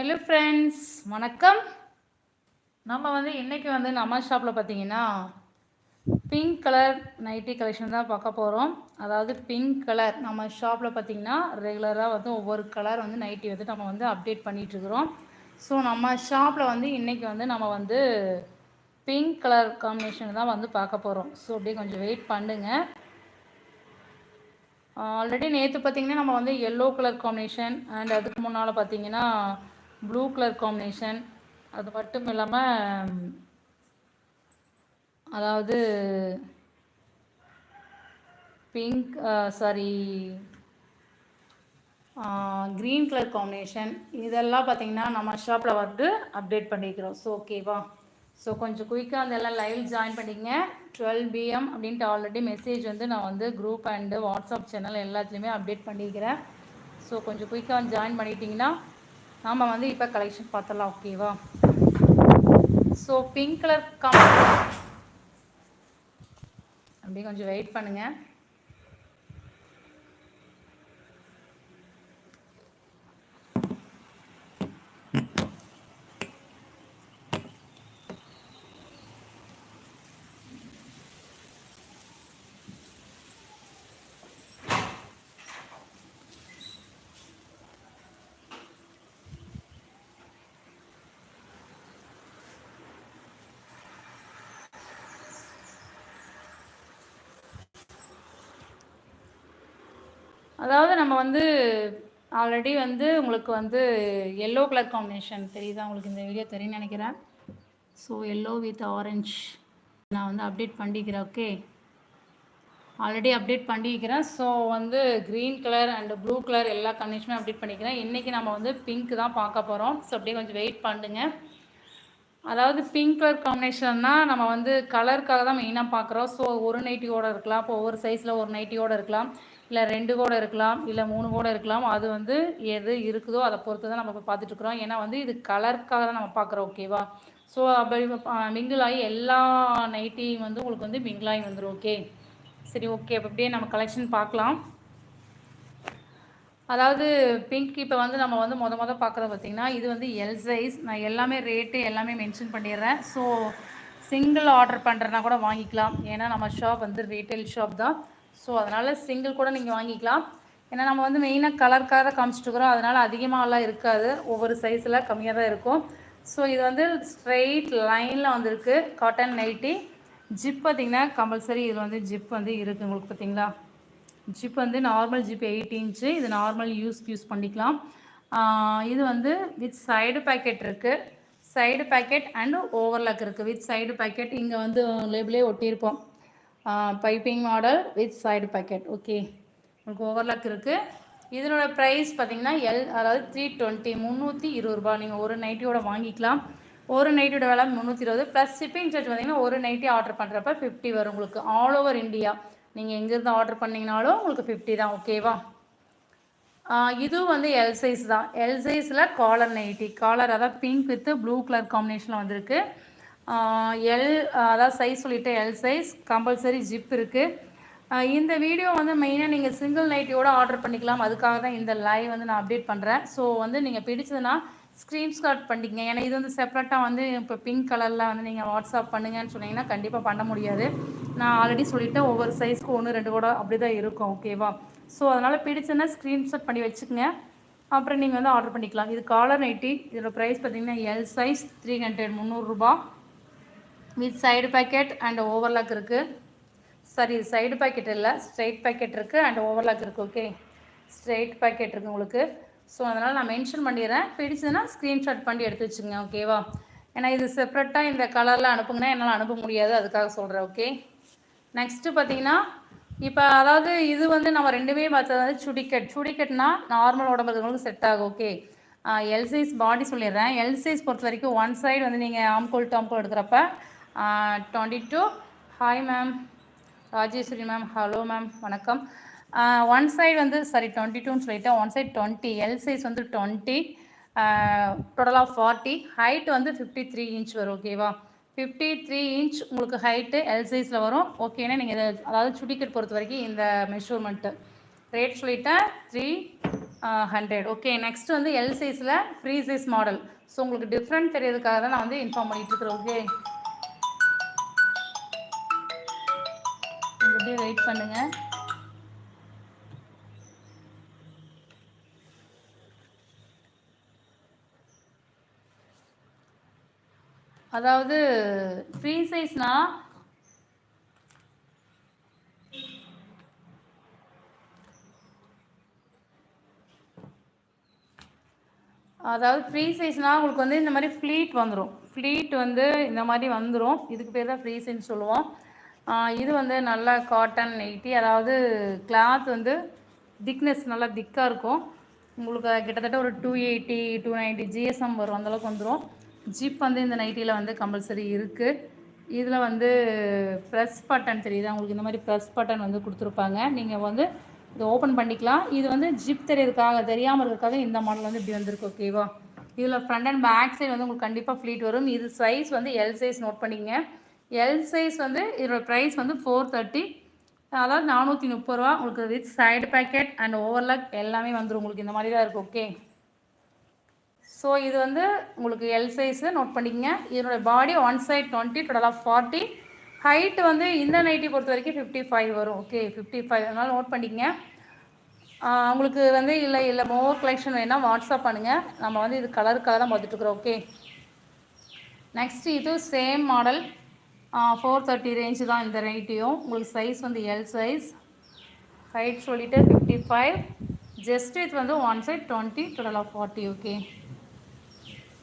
Hello friends வணக்கம். நம்ம வந்து இன்றைக்கி வந்து நம்ம ஷாப்பில் பார்த்தீங்கன்னா பிங்க் கலர் நைட்டி கலெக்ஷன் தான் பார்க்க போகிறோம் அதாவது பிங்க் கலர் நம்ம ஷாப்பில் பார்த்தீங்கன்னா ரெகுலராக வந்து ஒவ்வொரு கலர் வந்து நைட்டி வந்து நம்ம வந்து அப்டேட் பண்ணிகிட்ருக்குறோம் ஸோ நம்ம ஷாப்பில் வந்து இன்றைக்கி வந்து நம்ம வந்து பிங்க் கலர் காம்பினேஷன் தான் வந்து பார்க்க போகிறோம் ஸோ அப்படியே கொஞ்சம் வெயிட் பண்ணுங்கள் ஆல்ரெடி நேற்று பார்த்தீங்கன்னா நம்ம வந்து எல்லோ கலர் காம்பினேஷன் அண்ட் அதுக்கு முன்னால் பார்த்தீங்கன்னா ப்ளூ கலர் காம்பினேஷன் அது மட்டும் இல்லாமல் அதாவது pink sorry green colour combination இதெல்லாம் பார்த்தீங்கன்னா நம்ம ஷாப்பில் வந்து அப்டேட் பண்ணிக்கிறோம். ஸோ ஓகேவா ஸோ கொஞ்சம் குயிக்காக அந்த எல்லாம் லைவ் ஜாயின் பண்ணிக்கங்க. டுவெல் பிஎம் அப்படின்ட்டு ஆல்ரெடி மெசேஜ் வந்து நான் வந்து குரூப் அண்டு வாட்ஸ்அப் சேனல் எல்லாத்துலேயுமே அப்டேட் பண்ணிக்கிறேன். ஸோ கொஞ்சம் குயிக்காக ஜாயின் பண்ணிட்டீங்கன்னா நாம் வந்து இப்போ கலெக்ஷன் பார்த்தலாம் ஓகேவா ஸோ பிங்க் கலர் கம் அப்படியே கொஞ்சம் வெயிட் பண்ணுங்கள் அதாவது நம்ம வந்து ஆல்ரெடி வந்து உங்களுக்கு வந்து எல்லோ கலர் காம்பினேஷன் தெரியுதா? உங்களுக்கு இந்த வீடியோ தெரியும்னு நினைக்கிறேன். ஸோ எல்லோ வித் ஆரஞ்ச் நான் வந்து அப்டேட் பண்ணிக்கிறேன் ஓகே ஆல்ரெடி அப்டேட் பண்ணிக்கிறேன். ஸோ வந்து green colour and blue colour எல்லா கண்டிஷனும் அப்டேட் பண்ணிக்கிறேன். இன்றைக்கி நம்ம வந்து பிங்க் தான் பார்க்க போகிறோம் ஸோ அப்படியே கொஞ்சம் வெயிட் பண்ணுங்க. அதாவது பிங்க் கலர் காம்பினேஷன்னா நம்ம வந்து கலருக்காக தான் மெயினாக பார்க்குறோம். ஸோ ஒரு நைட்டியோடு இருக்கலாம். இப்போ ஒவ்வொரு சைஸில் ஒரு நைட்டியோடு இருக்கலாம். இல்லை ரெண்டு கூட இருக்கலாம் இல்லை மூணு கூட இருக்கலாம் அது வந்து எது இருக்குதோ அதை பொறுத்து தான் நம்ம இப்போ பார்த்துட்ருக்குறோம் ஏன்னா வந்து இது கலருக்காக தான் நம்ம பார்க்குறோம் ஓகேவா ஸோ அப்படி மிங்கிள் ஆகி எல்லா நைட்டியும் வந்து உங்களுக்கு வந்து மிங்கிள் ஆகி வந்துடும் ஓகே சரி ஓகே அப்போ அப்படியே நம்ம கலெக்ஷன் பார்க்கலாம். அதாவது பிங்க் இப்போ வந்து நம்ம வந்து மொத மொதல் பார்க்குறது பார்த்திங்கன்னா இது வந்து எல் சைஸ் நான் எல்லாமே ரேட்டு எல்லாமே மென்ஷன் பண்ணிடுறேன். ஸோ சிங்கிள் ஆர்டர் பண்ணுறதுனா கூட வாங்கிக்கலாம். ஏன்னா நம்ம ஷாப் வந்து ரீட்டைல் ஷாப் தான். ஸோ அதனால் சிங்கிள் கூட நீங்கள் வாங்கிக்கலாம். ஏன்னா நம்ம வந்து மெயினாக கலர்க்காக தான் காமிச்சிட்ருக்குறோம் அதனால் அதிகமாகலாம் இருக்காது. ஒவ்வொரு சைஸில் கம்மியாக தான் இருக்கும். ஸோ இது வந்து ஸ்ட்ரெயிட் லைனில் வந்துருக்கு. காட்டன் நைட்டி ஜிப் பார்த்திங்கன்னா கம்பல்சரி இதில் வந்து ஜிப் வந்து இருக்குது உங்களுக்கு பார்த்தீங்களா? ஜிப் வந்து நார்மல் ஜிப் எயிட் இன்ச்சு இது நார்மல் யூஸ் யூஸ் பண்ணிக்கலாம். இது வந்து வித் சைடு பேக்கெட் இருக்குது சைடு பேக்கெட் அண்டு ஓவர்லாக் இருக்குது வித் சைடு பேக்கெட் இங்கே வந்து லேபிளே ஒட்டியிருப்போம். Piping model with side pocket okay உங்களுக்கு ஓவர்லாக் இருக்குது இதனோட ப்ரைஸ் பார்த்தீங்கன்னா எல் அதாவது த்ரீ டுவெண்ட்டி முந்நூற்றி இருபது ரூபா நீங்கள் ஒரு நைட்டியோட வாங்கிக்கலாம். ஒரு நைட்டியோட விலை முந்நூற்றி இருபது. ப்ளஸ் ஷிப்பிங் சார்ஜ் பார்த்தீங்கன்னா ஒரு நைட்டி ஆர்டர் பண்ணுறப்ப ஃபிஃப்டி வரும் உங்களுக்கு. ஆல் ஓவர் இந்தியா நீங்கள் எங்கேருந்து ஆர்டர் பண்ணிங்கனாலும் உங்களுக்கு ஃபிஃப்டி தான். ஓகேவா இதுவும் வந்து எல் சைஸ் தான். எல் சைஸில் காலர் நைட்டி காலர் அதாவது பிங்க் வித்து ப்ளூ கலர் காம்பினேஷனில் வந்திருக்கு. எல் அதாவது சைஸ் சொல்லிவிட்டு எல் சைஸ் கம்பல்சரி ஜிப் இருக்குது இந்த வீடியோ வந்து மெயினாக நீங்கள் சிங்கிள் நைட்டியோடு ஆர்டர் பண்ணிக்கலாம். அதுக்காக தான் இந்த லைவ் வந்து நான் அப்டேட் பண்ணுறேன் ஸோ வந்து நீங்கள் பிடிச்சதுன்னா ஸ்க்ரீன்ஷாட் பண்ணிக்கங்க. ஏன்னா இது வந்து செப்பரேட்டாக வந்து இப்போ பிங்க் கலரில் வந்து நீங்கள் வாட்ஸ்அப் பண்ணுங்கன்னு சொன்னீங்கன்னா கண்டிப்பாக பண்ண முடியாது. நான் ஆல்ரெடி சொல்லிவிட்டேன் ஒவ்வொரு சைஸ்க்கு ஒன்று ரெண்டு கூட அப்படி தான் இருக்கும் ஓகேவா ஸோ அதனால் பிடிச்சதுன்னா ஸ்க்ரீன்ஷாட் பண்ணி வச்சுக்கோங்க. அப்புறம் நீங்கள் வந்து ஆர்டர் பண்ணிக்கலாம். இது காலர் நைட்டி இதோட ப்ரைஸ் பார்த்தீங்கன்னா எல் சைஸ் த்ரீ ஹண்ட்ரட் முந்நூறுரூபா with side pocket and overlock இருக்குது சாரி சைடு பேக்கெட் இல்லை ஸ்ட்ரைட் பேக்கெட் இருக்குது அண்ட் ஓவர்லாக் இருக்குது ஓகே ஸ்ட்ரைட் பேக்கெட் இருக்குது உங்களுக்கு. ஸோ அதனால் நான் மென்ஷன் பண்ணிடுறேன். பிடிச்சதுன்னா ஸ்க்ரீன்ஷாட் பண்ணி எடுத்து வச்சுங்க ஓகேவா ஏன்னா இது செப்ரேட்டாக இந்த கலரில் அனுப்புங்கன்னா என்னால் அனுப்ப முடியாது அதுக்காக சொல்கிறேன் ஓகே நெக்ஸ்ட்டு பார்த்தீங்கன்னா இப்போ அதாவது இது வந்து நம்ம ரெண்டுமே பார்த்தது வந்து சுடிக்கட். சுடிக்கட்னா நார்மல் உடம்புகளுக்கு செட் ஆகும் ஓகே எல் சைஸ் பாடி சொல்லிடுறேன். எல் சைஸ் பொறுத்த வரைக்கும் ஒன் சைடு வந்து நீங்கள் ஆம்கோல் டாம்கோல் எடுக்கிறப்ப twenty two hi ma'am Rajeshwari ma'am hello ma'am வணக்கம். ஒன் சைடு வந்து சாரி டுவெண்ட்டி டூன்னு சொல்லிட்டேன். One side twenty L size வந்து டுவெண்ட்டி டோட்டலாக ஃபார்ட்டி ஹைட் வந்து ஃபிஃப்டி த்ரீ இன்ச் வரும் ஓகேவா ஃபிஃப்டி த்ரீ இன்ச் உங்களுக்கு ஹைட்டு எல் சைஸில் வரும். ஓகேன்னா நீங்கள் இதை அதாவது சுடிக்கட் பொறுத்த வரைக்கும் இந்த மெஷர்மெண்ட்டு ரேட் சொல்லிட்டேன் த்ரீ ஹண்ட்ரட் ஓகே நெக்ஸ்ட் வந்து எல் சைஸில் ஃப்ரீ சைஸ் மாடல் ஸோ உங்களுக்கு டிஃப்ரெண்ட் தெரியறதுக்காக தான் நான் வந்து இன்ஃபார்ம் பண்ணிகிட்டு இருக்கிறேன் ஓகே அப்படியே வெயிட் பண்ணுங்கள் அதாவது ஃப்ரீ சைஸ்னா அதாவது ஃப்ரீ சைஸ்னால் உங்களுக்கு வந்து இந்த மாதிரி ஃப்ளீட் வந்துடும் ஃப்ளீட் வந்து இந்த மாதிரி வந்துடும் இதுக்கு பேர் தான் ஃப்ரீ சைஸ்ன்னு சொல்லுவோம். இது வந்து நல்லா காட்டன் நைட்டி அதாவது கிளாத் வந்து திக்னஸ் நல்லா திக்காக இருக்கும். உங்களுக்கு கிட்டத்தட்ட ஒரு two eighty to ninety GSM வரும் அந்தளவுக்கு வந்துடும் ஜிப் வந்து இந்த நைட்டியில் வந்து கம்பல்சரி இருக்குது இதில் வந்து ப்ரெஸ் பட்டன் தெரியுது? உங்களுக்கு இந்த மாதிரி ப்ரெஸ் பட்டன் வந்து கொடுத்துருப்பாங்க. நீங்கள் வந்து இதை ஓப்பன் பண்ணிக்கலாம். இது வந்து ஜிப் தெரியறதுக்காக தெரியாமல் இருக்கிறதுக்காக இந்த மாடல் வந்து இப்படி வந்திருக்கு ஓகேவா இதில் ஃப்ரண்ட் அண்ட் பேக் சைடு வந்து உங்களுக்கு கண்டிப்பாக ஃப்ளீட் வரும். இது சைஸ் வந்து எல் சைஸ் நோட் பண்ணிங்க எல் சைஸ் வந்து இதோட ப்ரைஸ் வந்து ஃபோர் தேர்ட்டி அதாவது நானூற்றி முப்பது ரூபா உங்களுக்கு with side pocket and overlock எல்லாமே வந்துடும் உங்களுக்கு. இந்த மாதிரி தான் இருக்குது ஓகே ஸோ இது வந்து உங்களுக்கு எல் சைஸு நோட் பண்ணிக்கங்க. இதனோட பாடி ஒன் சைட் டுவெண்ட்டி டோட்டலாக ஃபார்ட்டி ஹைட்டு வந்து இந்த நைட்டி பொறுத்த வரைக்கும் ஃபிஃப்டி ஃபைவ் வரும் ஓகே ஃபிஃப்டி ஃபைவ் அதனால் நோட் பண்ணிக்கங்க. உங்களுக்கு வந்து இல்லை இல்லை மோர் கலெக்ஷன் வேணால் வாட்ஸ்அப் பண்ணுங்கள் நம்ம வந்து இது கலருக்காக தான் பார்த்துட்ருக்குறோம் ஓகே நெக்ஸ்ட் இது same model four thirty range தான் இந்த நைட்டியும் உங்களுக்கு சைஸ் வந்து எல் சைஸ் ஹைட் சொல்லிவிட்டு ஃபிஃப்டி ஃபைவ் ஜஸ்ட் இது வந்து one side twenty total of forty okay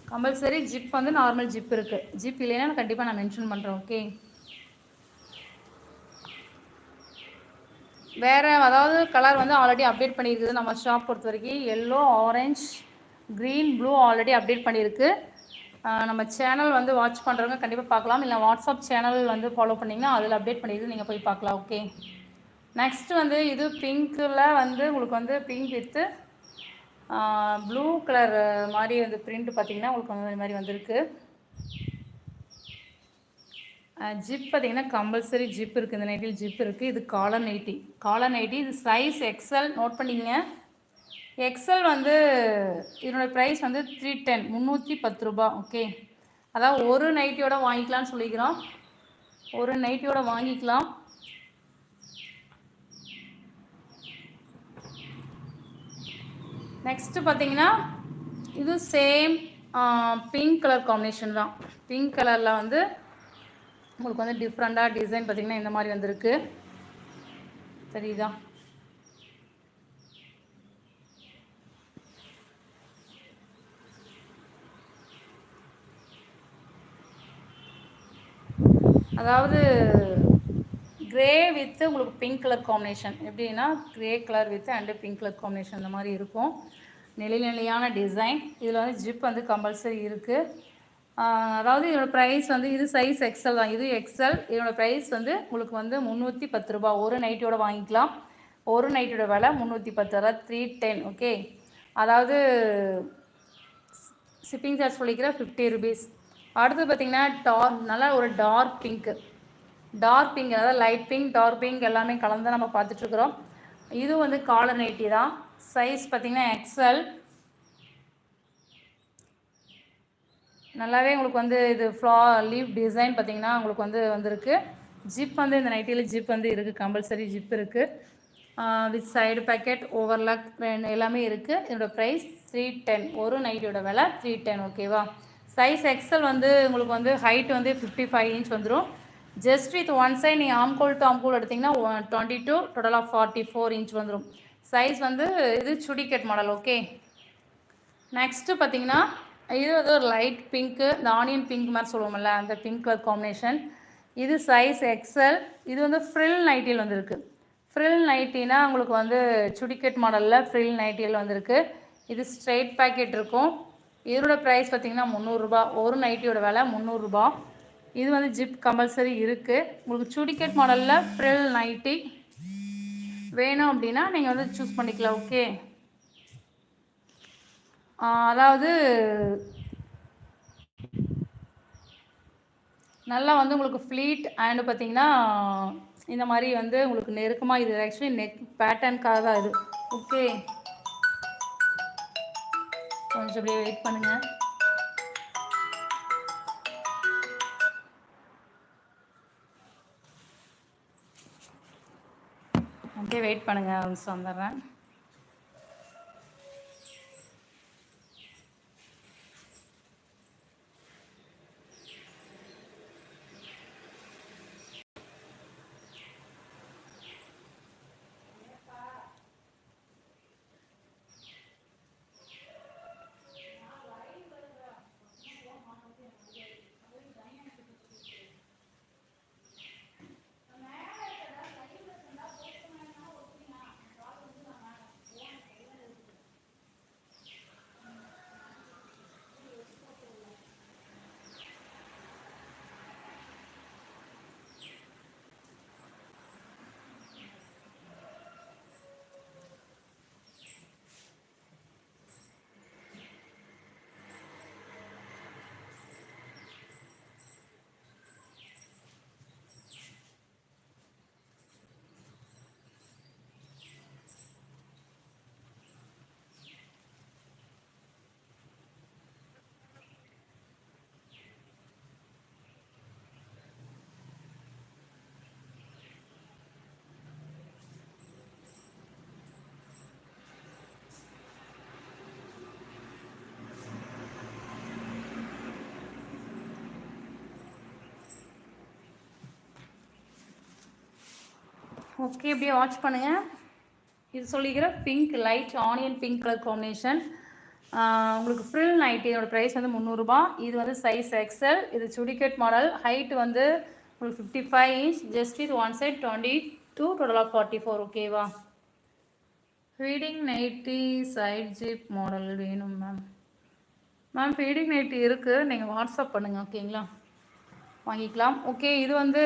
compulsory zip வந்து நார்மல் ஜிப் இருக்குது ஜிப் இல்லைன்னா கண்டிப்பாக நான் மென்ஷன் பண்ணுறேன் ஓகே வேறு அதாவது கலர் வந்து ஆல்ரெடி அப்டேட் பண்ணியிருக்குது நம்ம ஷாப் பொறுத்த வரைக்கும் yellow orange green blue already update பண்ணியிருக்கு. நம்ம சேனல் வந்து வாட்ச் பண்ணுறவங்க கண்டிப்பாக பார்க்கலாம். இல்லை வாட்ஸ்அப் சேனல் வந்து ஃபாலோ பண்ணிங்கன்னா அதில் அப்டேட் பண்ணி நீங்கள் போய் பார்க்கலாம் ஓகே நெக்ஸ்ட் வந்து இது பிங்க்கில் வந்து உங்களுக்கு வந்து பிங்க் வித்து ப்ளூ கலர் மாதிரி வந்து பிரிண்ட் பார்த்தீங்கன்னா உங்களுக்கு வந்து இந்த மாதிரி வந்திருக்கு. ஜிப் பார்த்தீங்கன்னா கம்பல்சரி ஜிப் இருக்குது இந்த நைட்டில் ஜிப் இருக்குது இது காலர் நைட்டி காலர் நைட்டி இது சைஸ் எக்ஸல் நோட் பண்ணிங்க எக்ஸல் வந்து இதனோட ப்ரைஸ் வந்து த்ரீ டென் முந்நூற்றி பத்து ரூபா ஓகே அதாவது ஒரு நைட்டியோட வாங்கிக்கலாம்னு சொல்லிக்கிறோம். ஒரு நைட்டியோட வாங்கிக்கலாம். நெக்ஸ்ட்டு பார்த்தீங்கன்னா இது சேம் பிங்க் கலர் காம்பினேஷன் தான். பிங்க் கலரில் வந்து உங்களுக்கு வந்து டிஃப்ரெண்ட்டாக டிசைன் பார்த்திங்கன்னா இந்த மாதிரி வந்திருக்கு. தெரியுதா? அதாவது க்ரே வித்து உங்களுக்கு பிங்க் கலர் காம்பினேஷன் எப்படின்னா grey colour with and pink colour combination இந்த மாதிரி இருக்கும். நிலை நிலையான டிசைன் இதில் வந்து ஜிப் வந்து கம்பல்சரி இருக்குது அதாவது இதோட ப்ரைஸ் வந்து இது சைஸ் எக்ஸல் தான். இது எக்ஸல் இதோட ப்ரைஸ் வந்து உங்களுக்கு வந்து முந்நூற்றி பத்து ரூபா ஒரு நைட்டோட வாங்கிக்கலாம். ஒரு நைட்டோட விலை முந்நூற்றி பத்து. ரூபா த்ரீ டென் ஓகே அதாவது ஷிப்பிங் சார்ஜ் சொல்லிக்கிற ஃபிஃப்டி ருபீஸ் அடுத்து பார்த்திங்கன்னா டார்க் நல்லா ஒரு டார்க் பிங்க்கு டார்க் பிங்க் அதாவது லைட் பிங்க் டார்க் பிங்க் எல்லாமே கலந்து நம்ம பார்த்துட்ருக்குறோம். இது வந்து காலர் நைட்டி தான். சைஸ் பார்த்திங்கன்னா எக்ஸல் நல்லாவே உங்களுக்கு வந்து இது ஃப்ளா லீவ் டிசைன் பார்த்திங்கன்னா உங்களுக்கு வந்து வந்திருக்கு. ஜிப் வந்து இந்த நைட்டியில் ஜிப் வந்து இருக்குது கம்பல்சரி ஜிப் இருக்குது வித் சைடு பேக்கெட் ஓவர்லாக் எல்லாமே இருக்குது இதோட ப்ரைஸ் த்ரீ டென் ஒரு நைட்டியோட விலை த்ரீ டென் ஓகேவா சைஸ் எக்ஸல் வந்து உங்களுக்கு வந்து ஹைட் வந்து ஃபிஃப்டி ஃபைவ் இன்ச் வந்துடும் ஜஸ்ட் வித் ஒன் சைட் நீங்கள் ஆம்கோல் டு ஆம்கோல் எடுத்திங்கன்னா டுவெண்ட்டி டூ டோட்டலாக ஃபார்ட்டி ஃபோர் இன்ச் வந்துடும் சைஸ் வந்து இது சுடிக்கட் மாடல் ஓகே நெக்ஸ்ட்டு பார்த்தீங்கன்னா இது வந்து ஒரு லைட் பிங்க்கு இந்த ஆனியன் பிங்க் மாதிரி சொல்லுவோம்ல அந்த பிங்க் கலர் காம்பினேஷன் இது சைஸ் எக்ஸல் இது வந்து ஃப்ரில் நைட்டியில் வந்திருக்கு. ஃப்ரில் நைட்டினா உங்களுக்கு வந்து சுடிக்கட் மாடலில் ஃப்ரில் நைட்டியில் வந்திருக்கு. இது ஸ்ட்ரெயிட் பேக்கெட் இருக்கும். இதோட ப்ரைஸ் பார்த்திங்கன்னா முந்நூறுரூபா ஒரு நைட்டியோட விலை முந்நூறுரூபா இது வந்து ஜிப் கம்பல்சரி இருக்குது உங்களுக்கு சுடிக்கட் மாடலில் ஃப்ரில் நைட்டி வேணும் அப்படின்னா நீங்கள் வந்து சூஸ் பண்ணிக்கலாம் ஓகே அதாவது நல்லா வந்து உங்களுக்கு ஃப்ளீட் அண்டு பார்த்தீங்கன்னா இந்த மாதிரி வந்து உங்களுக்கு நெருக்கமாக இது ஆக்சுவலி நெக் பேட்டர்னுக்காக தான் இது ஓகே கொஞ்சம் அப்படியே வெயிட் பண்ணுங்கள் அப்படியே வெயிட் பண்ணுங்கள் நிமிஷம் வந்துடுறேன். ஓகே அப்படியே வாட்ச் பண்ணுங்கள் இது சொல்லிக்கிற pink light onion pink colour combination உங்களுக்கு ஃப்ரில் நைட்டி இதோட ப்ரைஸ் வந்து முந்நூறுரூபா இது வந்து சைஸ் எக்ஸல் இது சுடிகட் மாடல் ஹைட் வந்து உங்களுக்கு ஃபிஃப்டி ஃபைவ் இன்ச் ஜஸ்ட் இது ஒன் சைட் டுவெண்ட்டி டூ டோட்டலாக ஃபார்ட்டி ஃபோர் ஓகேவா feeding nighty side zip model வேணும் மேம் மேம் ஃபீடிங் நைட்டி இருக்குது நீங்கள் வாட்ஸ்அப் பண்ணுங்கள் ஓகேங்களா வாங்கிக்கலாம். ஓகே இது வந்து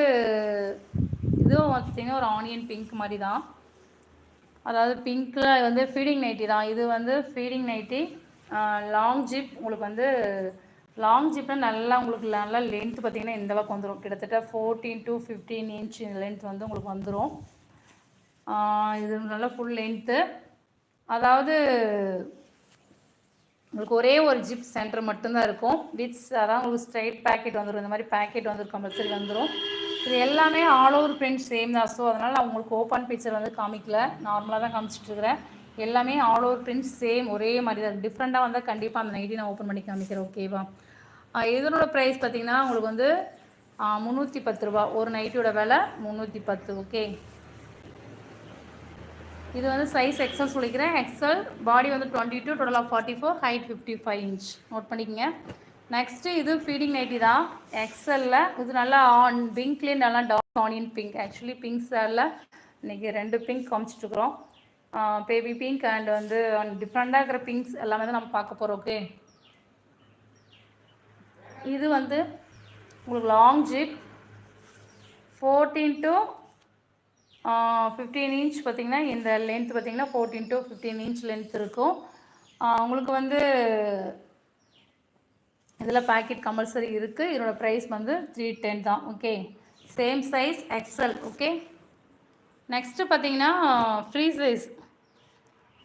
இதுவும் பார்த்தீங்கன்னா ஒரு ஆனியன் பிங்க் மாதிரி தான் அதாவது பிங்க்கில் வந்து ஃபீடிங் நைட்டி தான். இது வந்து ஃபீடிங் நைட்டி லாங் ஜிப் உங்களுக்கு வந்து லாங் ஜிப்பில் நல்லா உங்களுக்கு நல்லா லென்த் பார்த்தீங்கன்னா இந்த அளவுக்கு வந்துடும் கிட்டத்தட்ட fourteen to fifteen inch length வந்து உங்களுக்கு வந்துடும் இது நல்லா ஃபுல் லென்த்து அதாவது உங்களுக்கு ஒரே ஒரு ஜிப் சென்டர் மட்டும்தான் இருக்கும். வித்ஸ் அதான் உங்களுக்கு ஸ்ட்ரைட் பேக்கெட் வந்துடும் இந்த மாதிரி பேக்கெட் வந்து கம்பல்சரி வந்துடும் இது எல்லாமே ஆல் ஓவர் பிரிண்ட் சேம் தான். ஸோ அதனால் நான் உங்களுக்கு ஓப்பன் பிக்சர் வந்து காமிக்கல. நார்மலாக தான் காமிச்சிட்ருக்கிறேன் எல்லாமே ஆல் ஓவர் பிரிண்ட் சேம் ஒரே மாதிரி தான். டிஃப்ரெண்ட்டாக வந்தால் கண்டிப்பாக அந்த நைட்டி நான் ஓப்பன் பண்ணி காமிக்கிறேன் ஓகேவா இதனோட ப்ரைஸ் பார்த்தீங்கன்னா உங்களுக்கு வந்து முந்நூற்றி பத்து ரூபா. ஒரு நைட்டியோட விலை முந்நூற்றி பத்து ஓகே இது வந்து சைஸ் எக்ஸல் சொல்லிக்கிறேன். எக்ஸல் பாடி வந்து twenty two total of forty four height fifty five inch note பண்ணிக்கங்க. நெக்ஸ்ட்டு இது ஃபீடிங் நைட்டி தான். எக்ஸலில் இது நல்லா ஆன் பிங்க்லேயே நல்லா dark onion pink actually pink சேரில் இன்றைக்கி ரெண்டு பிங்க் காமிச்சிட்ருக்குறோம் பேபி பிங்க் அண்ட் வந்து டிஃப்ரெண்ட்டாக இருக்கிற பிங்க்ஸ் எல்லாமே தான் நம்ம பார்க்க போகிறோம் ஓகே இது வந்து உங்களுக்கு long zip fourteen to fifteen inch பார்த்திங்கன்னா இந்த லென்த் பார்த்திங்கன்னா fourteen to fifteen inch length இருக்கும். உங்களுக்கு வந்து இதில் பேக்கெட் கம்பல்சரி இருக்குது இதோட ப்ரைஸ் வந்து த்ரீ டென் தான். Okay same size XL okay next பார்த்தீங்கன்னா ஃப்ரீ சைஸ்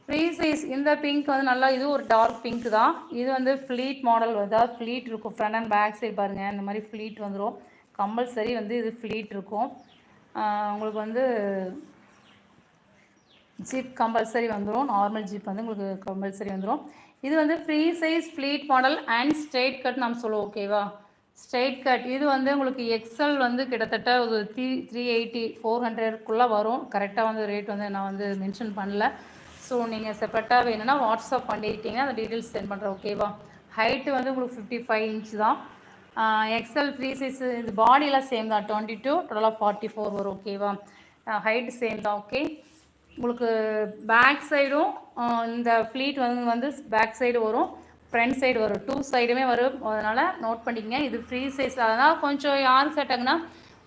ஃப்ரீ சைஸ் இந்த பிங்க் வந்து நல்லா இது ஒரு டார்க் பிங்க் தான். இது வந்து ஃப்ளீட் மாடல் அதாவது ஃப்ளீட் இருக்கும். ஃப்ரண்ட் அண்ட் பேக் சைடு பாருங்கள் இந்த மாதிரி ஃப்ளீட் வந்துடும் கம்பல்சரி வந்து இது ஃப்ளீட் இருக்கும். உங்களுக்கு வந்து ஜீப் கம்பல்சரி வந்துடும் நார்மல் ஜீப் வந்து உங்களுக்கு கம்பல்சரி வந்துடும் இது வந்து free size pleat model and straight cut நம்ம சொல்லுவோம் ஓகேவா ஸ்ட்ரெயிட் கட் இது வந்து உங்களுக்கு எக்ஸல் வந்து கிட்டத்தட்ட ஒரு த்ரீ த்ரீ எயிட்டி ஃபோர் ஹண்ட்ரட்குள்ளே வரும். கரெக்டாக வந்து ரேட் வந்து நான் வந்து மென்ஷன் பண்ணல. ஸோ நீங்கள் செப்பரேட்டாக வேணும்னா வாட்ஸ்அப் பண்ணிக்கிட்டீங்கன்னா அந்த டீட்டெயில்ஸ் சென்ட் பண்ணுறேன் ஓகேவா ஹைட்டு வந்து உங்களுக்கு ஃபிஃப்டி ஃபைவ் இன்ச் தான் எக்ஸல் ஃப்ரீ சைஸ் இது பாடியெலாம் சேம் தான். Twenty two total forty four வரும் ஓகேவா ஹைட்டு சேம் தான் ஓகே உங்களுக்கு பேக் சைடும் இந்த ஃப்ளீட் வந்து வந்து பேக் சைடு வரும். ஃப்ரண்ட் சைடு வரும். டூ சைடுமே வரும். அதனால் நோட் பண்ணிக்கங்க. இது ஃப்ரீ சைஸ் அதனால் கொஞ்சம் யார் கேட்டாங்கன்னா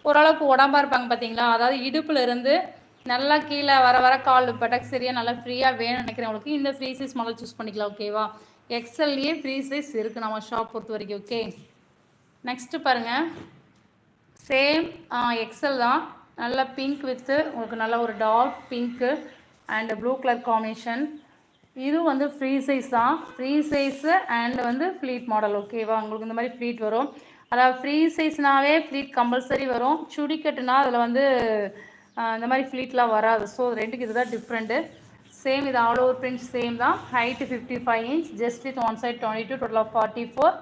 ஓரளவுக்கு உடம்பாக இருப்பாங்க பார்த்தீங்களா அதாவது இடுப்பில் இருந்து நல்லா கீழே வர வர கால் பட்டக் சரியாக நல்லா ஃப்ரீயாக வேணும்னு நினைக்கிறவங்களுக்கு இந்த ஃப்ரீ சைஸ் மாடல் சூஸ் பண்ணிக்கலாம் ஓகேவா எக்ஸல்லையே ஃப்ரீ சைஸ் இருக்குது நம்ம ஷாப் பொறுத்த வரைக்கும் ஓகே நெக்ஸ்ட்டு பாருங்கள் சேம் எக்ஸல் தான். நல்ல பிங்க் வித்து உங்களுக்கு நல்ல ஒரு dark pink and blue colour combination இது வந்து ஃப்ரீ சைஸ் தான். ஃப்ரீ சைஸு அண்ட் வந்து ஃப்ளீட் மாடல் ஓகேவா உங்களுக்கு இந்த மாதிரி ஃப்ளீட் வரும். அதாவது ஃப்ரீ சைஸ்னாவே ஃப்ளீட் கம்பல்சரி வரும். சுடிக்கட்டுனா அதில் வந்து இந்த மாதிரி ஃப்ளீட்லாம் வராது. ஸோ ரெண்டுக்கு இதுதான் டிஃப்ரெண்ட்டு சேம் இது ஆல் ஓவர் பிரிண்ட் சேம் தான். Height fifty five inch just with one side twenty two total of forty four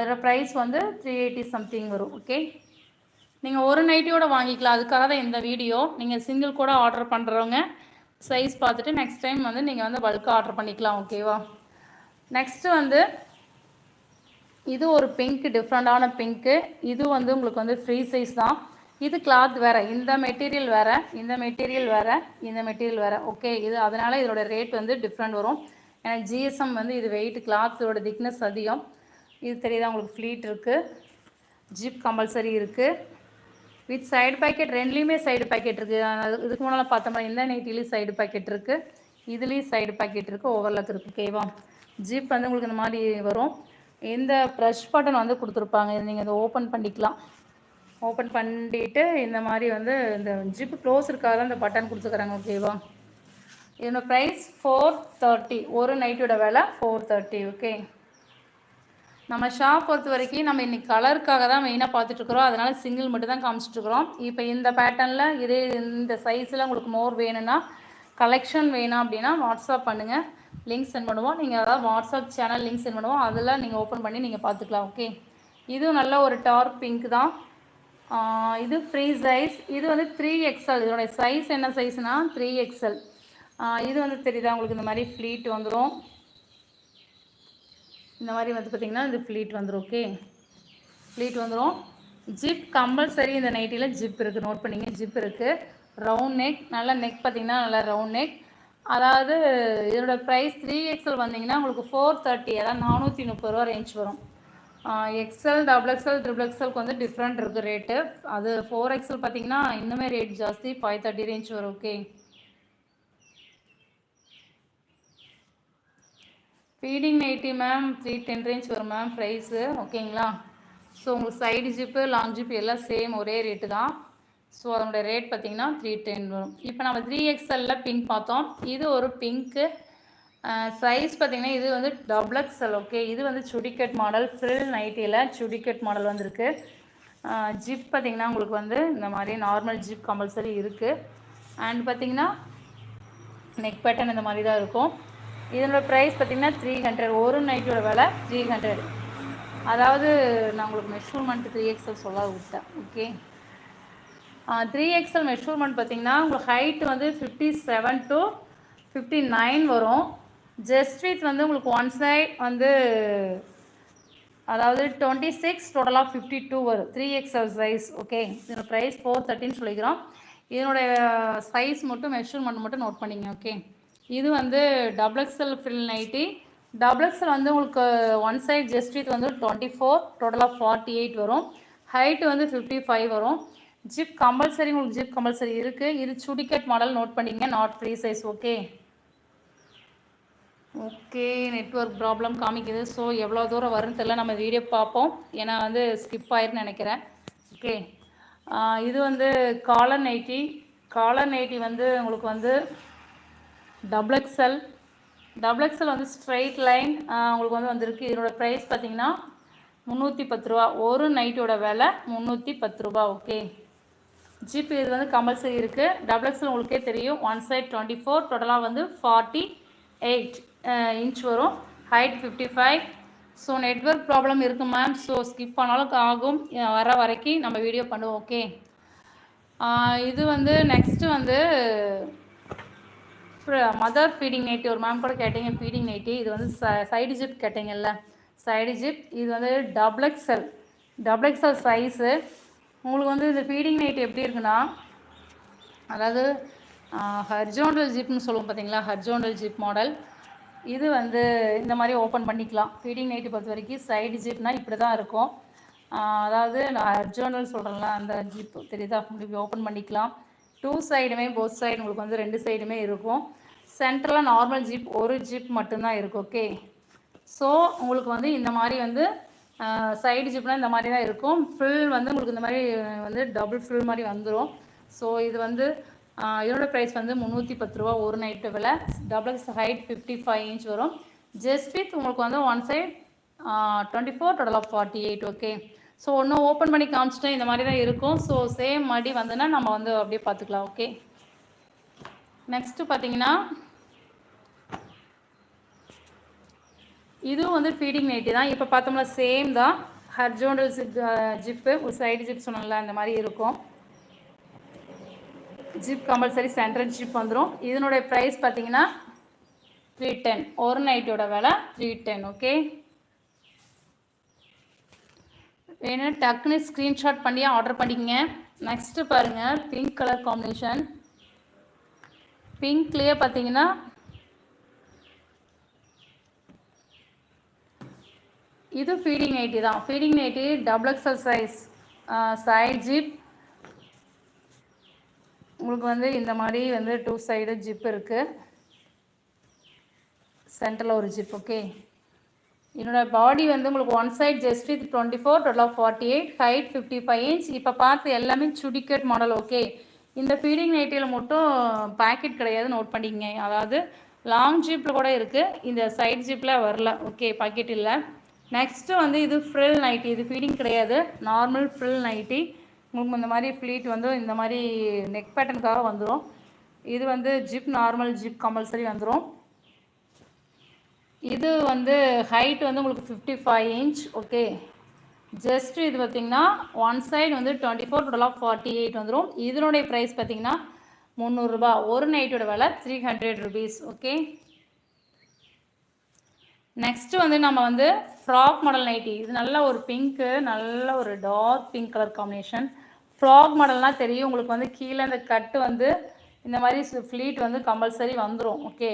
இதோட ப்ரைஸ் வந்து த்ரீ எயிட்டி சம்திங் வரும் ஓகே நீங்கள் ஒரு நைட்டியோட வாங்கிக்கலாம். அதுக்காக தான் இந்த வீடியோ நீங்கள் சிங்கிள் கூட ஆர்டர் பண்ணுறவங்க சைஸ் பார்த்துட்டு நெக்ஸ்ட் டைம் வந்து நீங்கள் வந்து பல்காக ஆர்டர் பண்ணிக்கலாம் ஓகேவா நெக்ஸ்ட்டு வந்து இது ஒரு பிங்க் டிஃப்ரெண்டான பிங்க்கு இது வந்து உங்களுக்கு வந்து ஃப்ரீ சைஸ் தான். இது கிளாத் வேறு. இந்த மெட்டீரியல் வேறு. இந்த மெட்டீரியல் வேறு. இந்த மெட்டீரியல் வேறு. ஓகே இது அதனால் இதோட ரேட் வந்து டிஃப்ரெண்ட் வரும். ஏன்னா ஜிஎஸ்எம் வந்து இது வெயிட் கிளாத்தோட திக்னஸ் அதிகம். இது தெரியுதா உங்களுக்கு ஃப்ளீட் இருக்குது ஜிப் கம்பல்சரி இருக்குது வித் சைடு பாக்கெட் ரெண்டுலேயுமே சைடு பாக்கெட் இருக்குது இதுக்கு முன்னால் பார்த்தோம்னா இந்த நைட்டிலையும் சைடு பாக்கெட் இருக்குது இதுலேயும் சைடு பாக்கெட் இருக்குது ஓவர்லாக் இருக்குது ஓகேவா ஜிப் வந்து உங்களுக்கு இந்த மாதிரி வரும். இந்த ப்ரஷ் பட்டன் வந்து கொடுத்துருப்பாங்க. இது நீங்கள் இதை ஓப்பன் பண்ணிக்கலாம். ஓப்பன் பண்ணிட்டு இந்த மாதிரி வந்து இந்த ஜிப் க்ளோஸ் இருக்காத தான் இந்த பட்டன் கொடுத்துக்கிறாங்க. ஓகேவா இதனோட ப்ரைஸ் ஃபோர் தேர்ட்டி ஒரு நைட்டோட விலை ஃபோர் தேர்ட்டி ஓகே நம்ம ஷாப் பொறுத்த வரைக்கும் நம்ம இன்னைக்கு கலருக்காக தான் மெயினாக பார்த்துட்ருக்குறோம் அதனால் சிங்கிள் மட்டும் தான் காமிச்சிட்ருக்குறோம் இப்போ இந்த பேட்டர்னில் இதே இந்த சைஸில் உங்களுக்கு மோர் வேணும்னா கலெக்ஷன் வேணும் அப்படின்னா வாட்ஸ்அப் பண்ணுங்கள் லிங்க் சென்ட் பண்ணுவோம். நீங்கள் அதாவது வாட்ஸ்அப் சேனல் லிங்க் சென்ட் பண்ணுவோம். அதில் நீங்கள் ஓப்பன் பண்ணி நீங்கள் பார்த்துக்கலாம் ஓகே இதுவும் நல்ல ஒரு டார்க் பிங்க் தான். இது ஃப்ரீ சைஸ் இது வந்து த்ரீ எக்ஸ்எல் இதோட சைஸ் என்ன சைஸ்னால் த்ரீ எக்ஸ்எல் இது வந்து தெரியுதா உங்களுக்கு இந்த மாதிரி ஃப்ளீட் வந்துடும் இந்த மாதிரி வந்து பார்த்திங்கன்னா இது ஃப்ளீட் வந்துடும் ஓகே ஃப்ளீட் வந்துடும் ஜிப் கம்பல்சரி இந்த நைட்டியில் ஜிப் இருக்குது நோட் பண்ணிங்க ஜிப் இருக்குது ரவுண்ட் நெக் நல்ல நெக் பார்த்திங்கன்னா நல்லா ரவுண்ட் நெக் அதாவது இதோட ப்ரைஸ் த்ரீ எக்ஸல் வந்தீங்கன்னா உங்களுக்கு ஃபோர் தேர்ட்டி அதாவது நானூற்றி முப்பது ரூபா ரேஞ்ச் வரும். எக்ஸல் டபுள் எக்ஸல் ட்ரிபிள் எக்ஸலுக்கு வந்து டிஃப்ரெண்ட் இருக்குது ரேட்டு அது ஃபோர் எக்ஸல் பார்த்தீங்கன்னா இன்னுமே ரேட் ஜாஸ்தி ஃபைவ் தேர்ட்டி ரேஞ்ச் வரும் okay feeding nighty ma'am three ten range வரும் மேம் ப்ரைஸு ஓகேங்களா ஸோ உங்களுக்கு சைடு ஜிப்பு லாங் ஜிப்பு எல்லாம் சேம் ஒரே ரேட்டு தான். ஸோ அதனுடைய ரேட் பார்த்தீங்கன்னா த்ரீ டென் வரும். இப்போ நம்ம த்ரீ எக்ஸ்எல்ல பிங்க் பார்த்தோம். இது ஒரு பிங்க்கு சைஸ் பார்த்தீங்கன்னா இது வந்து டபுள் எக்ஸ்எல் ஓகே இது வந்து சுடிக்கட் மாடல் ஃப்ரில் நைட்டியில் சுடிக்கட் மாடல் வந்திருக்கு. ஜிப் பார்த்தீங்கன்னா உங்களுக்கு வந்து இந்த மாதிரி நார்மல் ஜிப் கம்பல்சரி இருக்குது அண்ட் பார்த்தீங்கன்னா நெக் பேட்டர்ன் இந்த மாதிரி தான் இருக்கும். இதனோட ப்ரைஸ் பார்த்தீங்கன்னா த்ரீ ஹண்ட்ரட் ஒரு நைட்டோட விலை த்ரீ ஹண்ட்ரட் அதாவது நான் உங்களுக்கு மெஷர்மெண்ட் த்ரீ எக்ஸல் சொல்ல விட்டேன். ஓகே த்ரீ எக்ஸல் மெஷர்மெண்ட் பார்த்தீங்கன்னா உங்களுக்கு ஹைட் வந்து fifty seven to fifty nine வரும். ஜஸ்ட் வித் வந்து உங்களுக்கு ஒன் சைட் வந்து அதாவது டுவெண்ட்டி சிக்ஸ் டோட்டலாக ஃபிஃப்டி டூ வரும் த்ரீ எக்ஸ்எல் சைஸ் ஓகே இதோட ப்ரைஸ் ஃபோர் தேர்ட்டின்னு சொல்லிக்கிறோம். இதனுடைய சைஸ் மட்டும் மெஷர்மெண்ட் மட்டும் நோட் பண்ணிங்க. ஓகே இது வந்து double XL frill nighty double XL வந்து உங்களுக்கு ஒன் சைட் ஜஸ்ட் வித் வந்து டுவெண்ட்டி ஃபோர் டோட்டலாக ஃபார்ட்டி எயிட் வரும். ஹைட் வந்து ஃபிஃப்டி ஃபைவ் வரும். ஜிப் கம்பல்சரி உங்களுக்கு ஜிப் கம்பல்சரி இருக்குது இது சுடிக்கட் மாடல் நோட் பண்ணிங்க not free size okay okay network problem காமிக்குது. ஸோ எவ்வளோ தூரம் வரும்னு தெரியல. நம்ம வீடியோ பார்ப்போம். ஏன்னா வந்து ஸ்கிப் ஆயிருன்னு நினைக்கிறேன். ஓகே இது வந்து காலர் நைட்டி காலர் நைட்டி வந்து உங்களுக்கு வந்து டபுள் எக்ஸல் டபுள் எக்ஸல் வந்து ஸ்ட்ரெயிட் லைன் உங்களுக்கு வந்து வந்திருக்கு. இதனோட ப்ரைஸ் பார்த்தீங்கன்னா முந்நூற்றி பத்து ரூபா. ஒரு நைட்டோட விலை முந்நூற்றி பத்து ரூபா. ஓகே ஜிபி இது வந்து கம்பல்சரி இருக்குது டபுள் எக்ஸல் உங்களுக்கே தெரியும். ஒன் சைட் டுவெண்ட்டி ஃபோர் டோட்டலாக வந்து ஃபார்ட்டி எயிட் இன்ச் வரும். Height fifty five so network problem இருக்குது மேம் ஸோ ஸ்கிப் பண்ணாலும் ஆகும் வர வரைக்கும் நம்ம வீடியோ பண்ணுவோம். ஓகே இது வந்து நெக்ஸ்ட்டு வந்து மதர் ஃபீடிங் நைட்டி ஒரு மேம் கூட கேட்டீங்க ஃபீடிங் நைட்டி இது வந்து சைடு ஜிப் கேட்டீங்கல்ல? சைடு ஜிப் இது வந்து double XL double XL size உங்களுக்கு வந்து இந்த ஃபீடிங் நைட் எப்படி இருக்குன்னா அதாவது ஹர்ஜோண்டல் ஜிப்னு சொல்லுவோம் பார்த்தீங்களா ஹர்ஜோண்டல் ஜிப் மாடல் இது வந்து இந்த மாதிரி ஓப்பன் பண்ணிக்கலாம். ஃபீடிங் நைட்டு பொறுத்த வரைக்கும் சைடு ஜிப்னால் இப்படி தான் இருக்கும் அதாவது நான் ஹர்ஜோண்டல் சொல்கிறேன்ல அந்த ஜிப் தெரியுதா? இப்படி ஓப்பன் பண்ணிக்கலாம். டூ சைடுமே போத் சைடு உங்களுக்கு வந்து ரெண்டு சைடுமே இருக்கும். சென்டரில் நார்மல் ஜிப் ஒரு ஜிப் மட்டும்தான் இருக்குது ஓகே ஸோ உங்களுக்கு வந்து இந்த மாதிரி வந்து சைடு ஜிப்னால் இந்த மாதிரி தான் இருக்கும். ஃபில் வந்து உங்களுக்கு இந்த மாதிரி வந்து டபுள் ஃபில் மாதிரி வந்துடும் ஸோ இது வந்து இதோட ப்ரைஸ் வந்து முந்நூற்றி பத்து ரூபா ஒரு நைட்டு விலை. Double X height fifty five inch வரும். ஜஸ்ட் வித் உங்களுக்கு வந்து one side twenty four total of forty eight okay so ஒன்றும் ஓப்பன் பண்ணி காமிச்சிட்டேன். இந்த மாதிரி தான் இருக்கும். ஸோ சேம் மடி வந்துன்னா நம்ம வந்து அப்படியே பார்த்துக்கலாம் ஓகே நெக்ஸ்ட்டு பார்த்தீங்கன்னா இதுவும் வந்து ஃபீடிங் நைட்டி தான். இப்போ பார்த்தோம்னா சேம் தான். ஹர்ஜோண்டல் ஜிப் ஜிப்பு ஒரு சைடு ஜிப் சொன்னல அந்த மாதிரி இருக்கும். ஜிப் கம்பல்சரி சென்ட்ரல் ஜிப் வந்துடும் இதனுடைய ப்ரைஸ் பார்த்தீங்கன்னா த்ரீ டென் ஒரு நைட்டோட விலை த்ரீ டென் ஓகே வேணும் டக்குன்னு ஸ்க்ரீன்ஷாட் பண்ணி ஆர்டர் பண்ணிக்கங்க. நெக்ஸ்ட்டு பாருங்கள் பிங்க் கலர் காம்பினேஷன் பிங்க்லேயே பார்த்தீங்கன்னா இது ஃபீடிங் நைட்டி தான். Feeding nighty double XL size side zip உங்களுக்கு வந்து இந்த மாதிரி வந்து டூ சைடு ஜிப் இருக்குது சென்டரில் ஒரு ஜிப் ஓகே என்னோட பாடி வந்து உங்களுக்கு one side just with twenty four total forty eight height fifty five inch இப்போ பார்த்து எல்லாமே சுடிக்கட் மாடல் ஓகே இந்த ஃபீடிங் நைட்டியில் மட்டும் பேக்கெட் கிடையாது நோட் பண்ணிக்கங்க. அதாவது லாங் ஜிப்பில் கூட இருக்குது இந்த சைட் ஜிப்பில் வரல ஓகே பாக்கெட் இல்லை. நெக்ஸ்ட்டு வந்து இது ஃப்ரில் நைட்டி இது ஃபீடிங் கிடையாது. நார்மல் ஃப்ரில் நைட்டி உங்களுக்கு இந்த மாதிரி ஃப்ளீட் வந்து இந்த மாதிரி நெக் பேட்டர்னுக்காக வந்துடும் இது வந்து ஜிப் நார்மல் ஜிப் கம்பல்சரி வந்துடும் இது வந்து ஹைட் வந்து உங்களுக்கு fifty five inch okay just இது பார்த்திங்கன்னா ஒன் சைடு வந்து டுவெண்ட்டி ஃபோர் டோட்டலாக ஃபார்ட்டி எயிட் வந்துடும் இதனுடைய ப்ரைஸ் பார்த்திங்கன்னா முந்நூறுரூபா ஒரு நைட்டோட விலை three hundred rupees okay next வந்து நம்ம வந்து ஃப்ராக் மாடல் நைட்டி இது நல்ல ஒரு பிங்க்கு நல்ல ஒரு dark pink colour combination frock மாடல்னால் தெரியும். உங்களுக்கு வந்து கீழே இந்த கட்டு வந்து இந்த மாதிரி ஃப்ளீட் வந்து கம்பல்சரி வந்துடும் ஓகே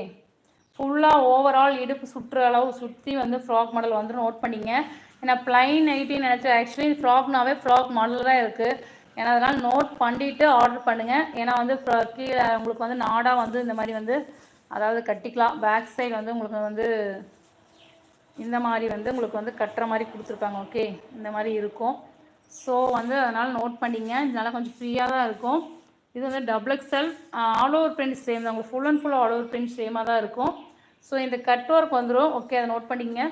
ஃபுல்லாக ஓவரால் இடுப்பு சுற்று அளவு சுற்றி வந்து ஃப்ராக் மாடல் வந்து நோட் பண்ணிங்க. ஏன்னா ப்ளைன் நைட்டின்னு நினச்சி ஆக்சுவலி ஃப்ராக்னாவே ஃப்ராக் மாடல் தான் இருக்குது ஏன்னா அதனால் நோட் பண்ணிவிட்டு ஆர்டர் பண்ணுங்கள் ஏன்னா வந்து கீழே உங்களுக்கு வந்து நாடாக வந்து இந்த மாதிரி வந்து அதாவது கட்டிக்கலாம். பேக் சைடு வந்து உங்களுக்கு வந்து இந்த மாதிரி வந்து உங்களுக்கு வந்து கட்டுற மாதிரி கொடுத்துருப்பாங்க ஓகே இந்த மாதிரி இருக்கும். ஸோ வந்து அதனால் நோட் பண்ணிங்க. இதனால் கொஞ்சம் ஃப்ரீயாக தான் இருக்கும். இது வந்து double XL all over print same தான். உங்களுக்கு full and full all over print சேமாக தான் இருக்கும். ஸோ இந்த கட் ஒர்க் வந்துடும் ஓகே அதை நோட் பண்ணிங்க.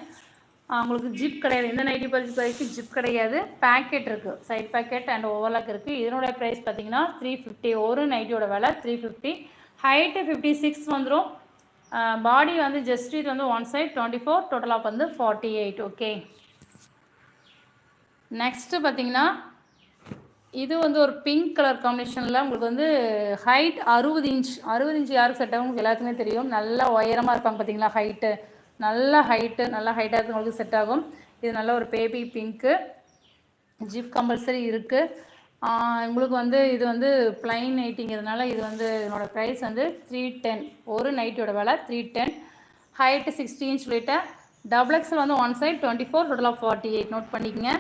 உங்களுக்கு ஜிப் கிடையாது. இந்த நைட்டி பர்ஜி வரைக்கும் ஜிப் கிடையாது. பேக்கெட் இருக்குது சைட் பேக்கெட் அண்ட் ஓவர்லாக் இருக்குது இதனுடைய ப்ரைஸ் பார்த்தீங்கன்னா த்ரீ ஃபிஃப்டி ஒரு நைட்டியோட விலை three fifty height fifty six வந்துடும் பாடி வந்து ஜஸ்ட் இது வந்து ஒன் சைட் டுவெண்ட்டி ஃபோர் டோட்டலாக வந்து ஃபார்ட்டி எயிட் ஓகே நெக்ஸ்ட்டு பார்த்தீங்கன்னா இது வந்து ஒரு பிங்க் கலர் காம்பினேஷனில் உங்களுக்கு வந்து ஹைட் அறுபது இன்ச் அறுபது இன்ச் யாருக்கு செட் ஆகும் உங்களுக்கு எல்லாத்துக்குமே தெரியும். நல்லா உயரமாக இருப்பாங்க பார்த்தீங்களா ஹைட்டு நல்ல ஹைட்டு நல்லா ஹைட்டாக உங்களுக்கு செட் ஆகும். இது நல்ல ஒரு பேபி பிங்க்கு ஜிப் கம்பல்சரி இருக்குது உங்களுக்கு வந்து இது வந்து பிளைன் நைட்டிங்கிறதுனால இது வந்து என்னோடய ப்ரைஸ் வந்து த்ரீ டென் ஒரு நைட்டோட விலை three ten height sixty inch சொல்லிட்டேன் டபுள் எக்ஸல் வந்து ஒன் சைட் டுவெண்ட்டி ஃபோர் டோட்டலாக ஃபார்ட்டி எயிட் நோட் பண்ணிக்கங்க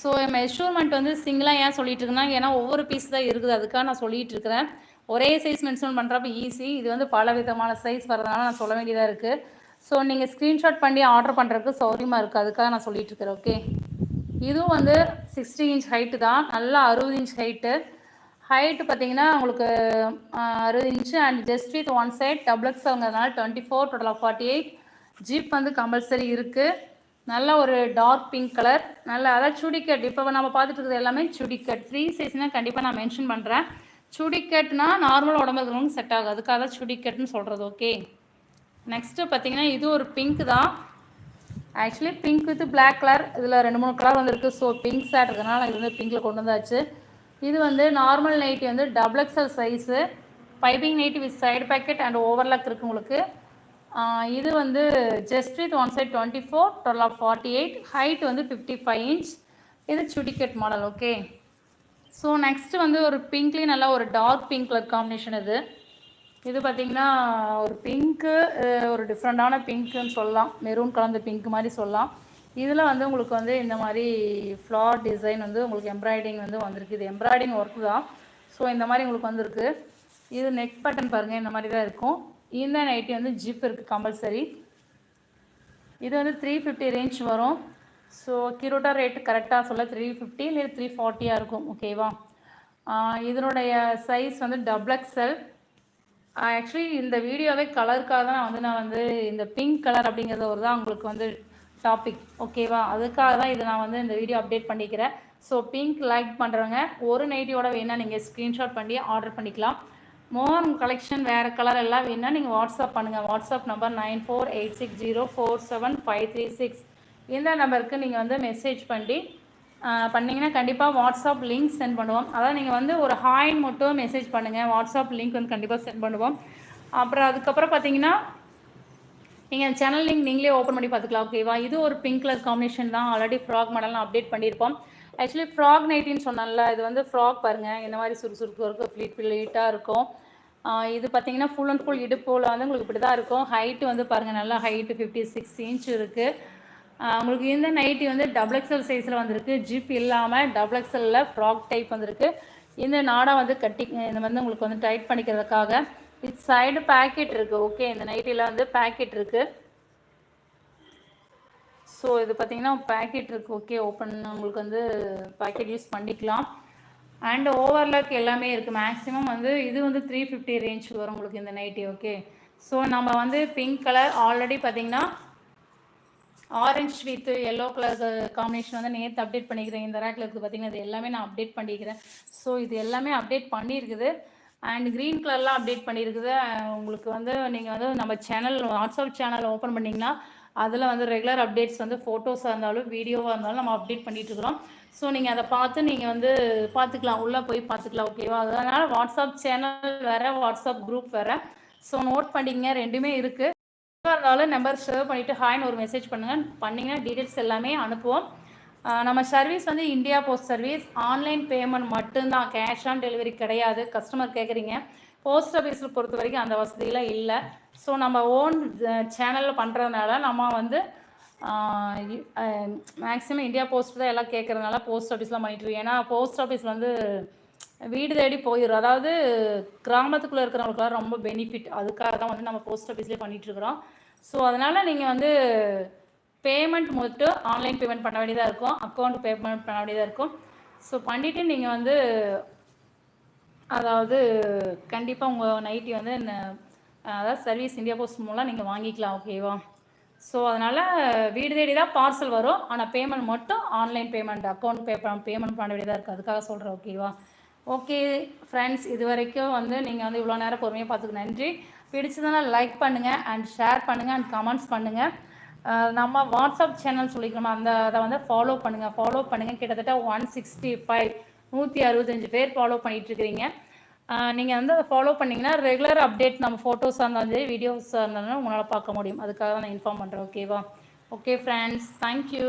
ஸோ மெஷூர்மெண்ட் வந்து சிங்கிளாக ஏன் சொல்லிட்டு இருக்கேன்னா ஏன்னா ஒவ்வொரு பீஸ் தான் இருக்குது. அதுக்காக நான் சொல்லிகிட்டு இருக்கிறேன். ஒரே சைஸ் மென்ஷன் பண்ணுறப்ப ஈஸி இது வந்து பல விதமான சைஸ் வர்றதுனால நான் சொல்ல வேண்டியதாக இருக்குது ஸோ நீங்கள் ஸ்க்ரீன்ஷாட் பண்ணி ஆர்டர் பண்ணுறதுக்கு சௌரியமாக இருக்குது அதுக்காக நான் சொல்லிகிட்டு இருக்கிறேன். ஓகே இதுவும் வந்து சிக்ஸ்டி இன்ச் ஹைட்டு தான். நல்லா அறுபது இன்ச் ஹைட்டு ஹைட்டு பார்த்தீங்கன்னா உங்களுக்கு அறுபது inch and just with one side double எக்ஸ்ங்கிறதுனால twenty four டோட்டலாக ஃபார்ட்டி எயிட் ஜீப் வந்து கம்பல்சரி இருக்குது நல்ல ஒரு டார்க் பிங்க் கலர் நல்ல அதாவது சுடிக்கட். இப்போ நம்ம பார்த்துட்டு இருக்கிறது எல்லாமே சுடிக்கட். ஃப்ரீ சைஸ்னால் கண்டிப்பாக நான் மென்ஷன் பண்ணுறேன் சுடிக்கட்னா நார்மல் உடம்பு இருக்கிறவங்க செட் ஆகும் அதுக்காக தான் சுடிக்கட்னு சொல்கிறது ஓகே நெக்ஸ்ட்டு பார்த்தீங்கன்னா இது ஒரு பிங்க் தான். Actually pink with black colour இதில் ரெண்டு மூணு கலர் வந்துருக்கு. ஸோ பிங்க் சேட் இருக்கிறனால இது வந்து பிங்க்கில் கொண்டு வந்தாச்சு. இது வந்து நார்மல் நைட்டி வந்து double XL size piping nighty with side pocket and overlock இருக்குது உங்களுக்கு. இது வந்து just with one side twenty four total of forty eight height வந்து ஃபிஃப்டி ஃபைவ் இன்ச் இது சுடிக்கெட் மாடல் ஓகே ஸோ நெக்ஸ்ட்டு வந்து ஒரு பிங்க்லேயும் நல்லா ஒரு டார்க் பிங்க் கலர் காம்பினேஷன் இது. இது பார்த்தீங்கன்னா ஒரு பிங்க்கு ஒரு டிஃப்ரெண்ட்டான பிங்க்குன்னு சொல்லலாம். மெரூன் கலந்த பிங்க் மாதிரி சொல்லலாம். இதில் வந்து உங்களுக்கு வந்து இந்த மாதிரி ஃப்ளார் டிசைன் வந்து உங்களுக்கு எம்ப்ராய்டிங் வந்து வந்திருக்கு. இது எம்ப்ராய்டிங் ஒர்க்கு தான். ஸோ இந்த மாதிரி உங்களுக்கு வந்திருக்கு. இது நெக் பட்டன் பாருங்கள் இந்த மாதிரி தான் இருக்கும். இந்த நைட்டி வந்து ஜிப் இருக்குது கம்பல்சரி இது வந்து த்ரீ ஃபிஃப்டி ரேஞ்ச் வரும். ஸோ கிரோட்டா ரேட்டு கரெக்டாக சொல்ல த்ரீ ஃபிஃப்டி இல்லை த்ரீ ஃபார்ட்டியாக இருக்கும். ஓகேவா இதனுடைய சைஸ் வந்து டபுள் எக்ஸல் ஆக்சுவலி இந்த வீடியோவே கலருக்காக தான் நான் வந்து நான் வந்து இந்த பிங்க் கலர் அப்படிங்கிறது ஒரு தான் உங்களுக்கு வந்து டாபிக் ஓகேவா அதுக்காக தான் இதை நான் வந்து இந்த வீடியோ அப்டேட் பண்ணிக்கிறேன். ஸோ பிங்க் லைக் பண்ணுறவங்க ஒரு நைட்டியோட வேணால் நீங்கள் ஸ்க்ரீன்ஷாட் பண்ணி ஆர்டர் பண்ணிக்கலாம். மோர் கலெக்ஷன் வேறு கலர் எல்லாம் வேணால் நீங்கள் வாட்ஸ்அப் பண்ணுங்கள் WhatsApp number nine four eight six zero four seven five three six இந்த நம்பருக்கு நீங்கள் வந்து மெசேஜ் பண்ணி பண்ணிங்கன்னா கண்டிப்பாக வாட்ஸ்அப் லிங்க் சென்ட் பண்ணுவோம். அதாவது நீங்கள் வந்து ஒரு ஹாயின் மட்டும் மெசேஜ் பண்ணுங்கள் வாட்ஸ்அப் லிங்க் வந்து கண்டிப்பாக சென்ட் பண்ணுவோம். அப்புறம் அதுக்கப்புறம் பார்த்தீங்கன்னா நீங்கள் சேனல் லிங்க் நீங்களே ஓப்பன் பண்ணி பார்த்துக்கலாம் ஓகேவா இது ஒரு பிங்க் கலர் காம்பினேஷன் தான். ஆல்ரெடி ஃப்ராக் மாடல்லாம் அப்டேட் பண்ணியிருப்போம். ஆக்சுவலி ஃப்ராக் நைட்டின்னு சொன்னால இது வந்து ஃப்ராக் பாருங்கள் இந்த மாதிரி சுறுசுறுப்பு இருக்கும் ஃப்ளீட் ஃப்ளீட்டாக இருக்கும். இது பார்த்தீங்கன்னா ஃபுல் அண்ட் ஃபுல் இடுப்போல் வந்து உங்களுக்கு இப்படி தான் இருக்கும். ஹைட்டு வந்து பாருங்கள் நல்லா ஹைட்டு ஃபிஃப்டி சிக்ஸ் இன்ச் இருக்குது உங்களுக்கு இந்த நைட்டி வந்து டபுள் எக்ஸல் சைஸில் வந்திருக்கு. ஜிப் இல்லாமல் டபுள் எக்ஸலில் ஃப்ராக் டைப் வந்திருக்கு. இந்த நாடா வந்து கட்டி இந்த வந்து உங்களுக்கு வந்து டைட் பண்ணிக்கிறதுக்காக. இது சைடு பேக்கெட் இருக்குது ஓகே இந்த நைட்டியில் வந்து பேக்கெட் இருக்குது ஸோ இது பார்த்தீங்கன்னா பேக்கெட் இருக்குது ஓகே ஓப்பன் உங்களுக்கு வந்து பேக்கெட் யூஸ் பண்ணிக்கலாம். அண்ட் ஓவர்லாக் எல்லாமே இருக்குது மேக்ஸிமம் வந்து இது வந்து த்ரீ ஃபிஃப்டி ரேஞ்ச் வரும் உங்களுக்கு இந்த நைட்டி ஓகே ஸோ நம்ம வந்து பிங்க் கலர் ஆல்ரெடி பார்த்தீங்கன்னா orange with yellow colour combination வந்து நேற்று அப்டேட் பண்ணிக்கிறேன். இந்த ரேக்கில் இருக்குது பார்த்தீங்கன்னா இது எல்லாமே நான் அப்டேட் பண்ணிக்கிறேன். ஸோ இது எல்லாமே அப்டேட் பண்ணியிருக்குது அண்ட் க்ரீன் கலர்லாம் அப்டேட் பண்ணியிருக்குது உங்களுக்கு வந்து நீங்கள் வந்து நம்ம சேனல் வாட்ஸ்அப் சேனல் ஓப்பன் பண்ணிங்கன்னா அதில் வந்து ரெகுலர் அப்டேட்ஸ் வந்து ஃபோட்டோஸாக இருந்தாலும் வீடியோவாக இருந்தாலும் நம்ம அப்டேட் பண்ணிகிட்ருக்குறோம் ஸோ நீங்கள் அதை பார்த்து நீங்கள் வந்து பார்த்துக்கலாம். உள்ளே போய் பார்த்துக்கலாம் ஓகேவா அதனால் வாட்ஸ்அப் சேனல் வேறு வாட்ஸ்அப் குரூப் வேறு. ஸோ நோட் பண்ணிங்க ரெண்டுமே இருக்குது இருந்தாலும் நம்பர் சேவ் பண்ணிவிட்டு ஹாய்னு ஒரு மெசேஜ் பண்ணுங்கள் பண்ணிங்கன்னா டீட்டெயில்ஸ் எல்லாமே அனுப்புவோம். நம்ம சர்வீஸ் வந்து India post service online payment மட்டும்தான். கேஷ் ஆன் டெலிவரி கிடையாது. கஸ்டமர் கேட்குறீங்க போஸ்ட் ஆஃபீஸில் பொறுத்த வரைக்கும் அந்த வசதியெலாம் இல்லை. ஸோ நம்ம ஓன் சேனலில் பண்ணுறதுனால நம்ம வந்து மேக்ஸிமம் இந்தியா போஸ்ட் தான் எல்லாம் கேட்குறதுனால போஸ்ட் ஆஃபீஸ்லாம் பண்ணிட்டு ஏன்னா போஸ்ட் ஆஃபீஸ் வந்து வீடு தேடி போயிடும் அதாவது கிராமத்துக்குள்ளே இருக்கிறவங்களுக்குலாம் ரொம்ப பெனிஃபிட் அதுக்காக தான் வந்து நம்ம போஸ்ட் ஆஃபீஸ்லேயே பண்ணிகிட்ருக்குறோம் ஸோ அதனால் நீங்கள் வந்து பேமெண்ட் மட்டும் ஆன்லைன் பேமெண்ட் பண்ண வேண்டியதாக இருக்கும். அக்கௌண்ட் பேமெண்ட் பண்ண வேண்டியதாக இருக்கும். ஸோ பண்ணிவிட்டு நீங்கள் வந்து அதாவது கண்டிப்பாக உங்கள் நைட்டி வந்து அதாவது சர்வீஸ் இந்தியா போஸ்ட் மூலம் நீங்கள் வாங்கிக்கலாம் ஓகேவா ஸோ அதனால் வீடு தேடி தான் பார்சல் வரும் ஆனால் பேமெண்ட் மட்டும் online payment account pay payment பண்ண வேண்டியதாக இருக்குது அதுக்காக சொல்கிறேன் ஓகேவா ஓகே ஃப்ரெண்ட்ஸ் இது வரைக்கும் வந்து நீங்கள் வந்து இவ்வளோ நேரம் பொறுமையாக பார்த்துக்கு நன்றி. பிடிச்சதுனால் லைக் பண்ணுங்கள் அண்ட் ஷேர் பண்ணுங்கள் அண்ட் கமெண்ட்ஸ் பண்ணுங்கள் நம்ம வாட்ஸ்அப் சேனல் சொல்லிக்கணும். அந்த அதை வந்து ஃபாலோ பண்ணுங்கள் ஃபாலோ பண்ணுங்கள் கிட்டத்தட்ட ஒன் சிக்ஸ்டி ஃபைவ் நூற்றி அறுபத்தஞ்சு பேர் ஃபாலோ பண்ணிகிட்ருக்கிறீங்க நீங்கள் வந்து அதை ஃபாலோ பண்ணிங்கன்னா ரெகுலர் அப்டேட் நம்ம ஃபோட்டோஸாக இருந்தாலும் சரி வீடியோஸாக இருந்தாலும் உங்களால் பார்க்க முடியும். அதுக்காக தான் நான் இன்ஃபார்ம் பண்ணுறேன் ஓகேவா ஓகே ஃப்ரெண்ட்ஸ் தேங்க்யூ